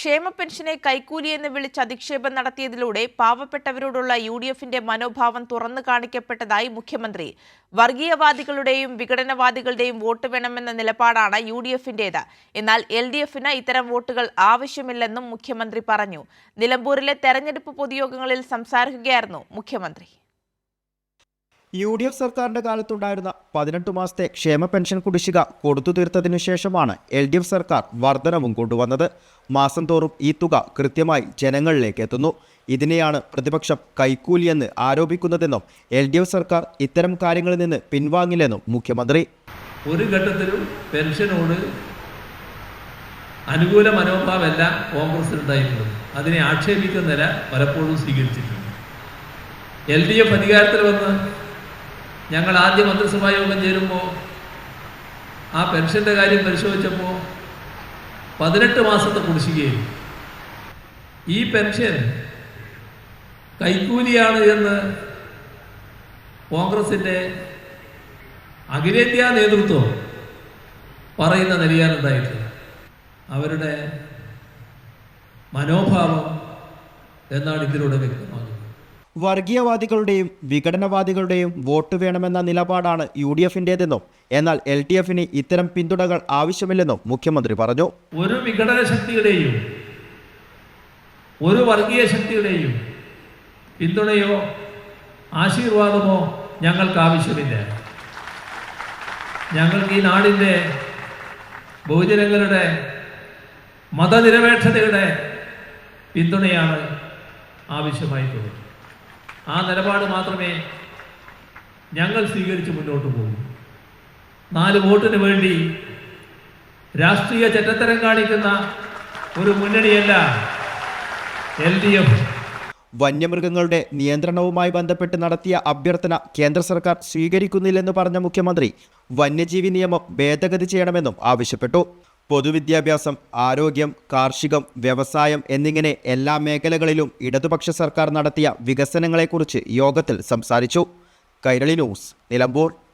ക്ഷേമ പെൻഷനെ കൈക്കൂലി എന്ന് വിളിച്ച് അധിക്ഷേപം നടത്തിയതിലൂടെ പാവപ്പെട്ടവരോടുള്ള യു ഡി എഫിന്റെ മനോഭാവം തുറന്നു കാണിക്കപ്പെട്ടതായി മുഖ്യമന്ത്രി. വർഗീയവാദികളുടെയും വിഘടനവാദികളുടെയും വോട്ട് വേണമെന്ന നിലപാടാണ് യു ഡി എഫിന്റേത്. എന്നാൽ എൽ ഡി എഫിന് ഇത്തരം വോട്ടുകൾ ആവശ്യമില്ലെന്നും മുഖ്യമന്ത്രി പറഞ്ഞു. നിലമ്പൂരിലെ തെരഞ്ഞെടുപ്പ് പൊതുയോഗങ്ങളിൽ സംസാരിക്കുകയായിരുന്നു മുഖ്യമന്ത്രി. യു ഡി എഫ് സർക്കാരിന്റെ കാലത്തുണ്ടായിരുന്ന പതിനെട്ട് മാസത്തെ ക്ഷേമ പെൻഷൻ കുടിശ്ശിക കൊടുത്തു തീർത്തതിനു ശേഷമാണ് എൽ ഡി എഫ് സർക്കാർ വർധനവും കൊണ്ടുവന്നത്. മാസം തോറും ഈ തുക കൃത്യമായി ജനങ്ങളിലേക്ക് എത്തുന്നു. ഇതിനെയാണ് പ്രതിപക്ഷം കൈക്കൂലിയെന്ന് ആരോപിക്കുന്നതെന്നും എൽ ഡി എഫ് സർക്കാർ ഇത്തരം കാര്യങ്ങളിൽ നിന്ന് പിൻവാങ്ങില്ലെന്നും മുഖ്യമന്ത്രി. ഒരു ഘട്ടത്തിലും പെൻഷനോട് അനുകൂല മനോഭാവമല്ല കോൺഗ്രസിനുണ്ടായിട്ടുള്ളത് അതിനെ ആക്ഷേപിക്കുന്ന നില പലപ്പോഴും സ്വീകരിച്ചിട്ടുണ്ട്. എൽ ഡി എഫ് അധികാരത്തിൽ വന്ന് ഞങ്ങൾ ആദ്യ മന്ത്രിസഭാ യോഗം ചേരുമ്പോൾ ആ പെൻഷന്റെ കാര്യം പരിശോധിച്ചപ്പോൾ പതിനെട്ട് മാസത്തെ കുടിശ്ശികയും ഈ പെൻഷൻ കൈക്കൂലിയാണ് എന്ന് കോൺഗ്രസിന്റെ അഖിലേന്ത്യാ നേതൃത്വം പറയുന്ന നിലയാനുണ്ടായിട്ടില്ല അവരുടെ മനോഭാവം എന്നാണ് ഇതിലൂടെ വ്യക്തമാകുന്നത്. വർഗീയവാദികളുടെയും വിഘടനവാദികളുടെയും വോട്ട് വേണമെന്ന നിലപാടാണ് യു ഡി എഫിന്റേതെന്നും എന്നാൽ എൽ ഡി എഫിന് ഇത്തരം പിന്തുണകൾ ആവശ്യമില്ലെന്നും മുഖ്യമന്ത്രി പറഞ്ഞു. ഒരു വിഘടന ശക്തിയുടെയും ഒരു വർഗീയ ശക്തിയുടെയും പിന്തുണയോ ആശീർവാദമോ ഞങ്ങൾക്ക് ആവശ്യമില്ല. ഞങ്ങൾക്ക് ഈ നാടിന്റെ ബഹുജനങ്ങളുടെ മതനിരപേക്ഷതയുടെ പിന്തുണയാണ് ആവശ്യമായിട്ടുള്ളത്. ആ നിലപാട് മാത്രമേ ഞങ്ങൾ സ്വീകരിച്ച് മുന്നോട്ട് പോകും. നാല് വോട്ടിന് വേണ്ടി രാഷ്ട്രീയ ചെറ്റത്തരം കാണിക്കുന്ന ഒരു മുന്നണിയല്ല എൽ ഡി എഫ്. വന്യമൃഗങ്ങളുടെ നിയന്ത്രണവുമായി ബന്ധപ്പെട്ട് നടത്തിയ അഭ്യർത്ഥന കേന്ദ്ര സർക്കാർ സ്വീകരിക്കുന്നില്ലെന്ന് പറഞ്ഞ മുഖ്യമന്ത്രി വന്യജീവി നിയമം ഭേദഗതി ചെയ്യണമെന്നും ആവശ്യപ്പെട്ടു. പൊതുവിദ്യാഭ്യാസം ആരോഗ്യം കാർഷികം വ്യവസായം എന്നിങ്ങനെ എല്ലാ മേഖലകളിലും ഇടതുപക്ഷ സർക്കാർ നടത്തിയ വികസനങ്ങളെക്കുറിച്ച് യോഗത്തിൽ സംസാരിച്ചു. കൈരളി ന്യൂസ് നിലമ്പൂർ.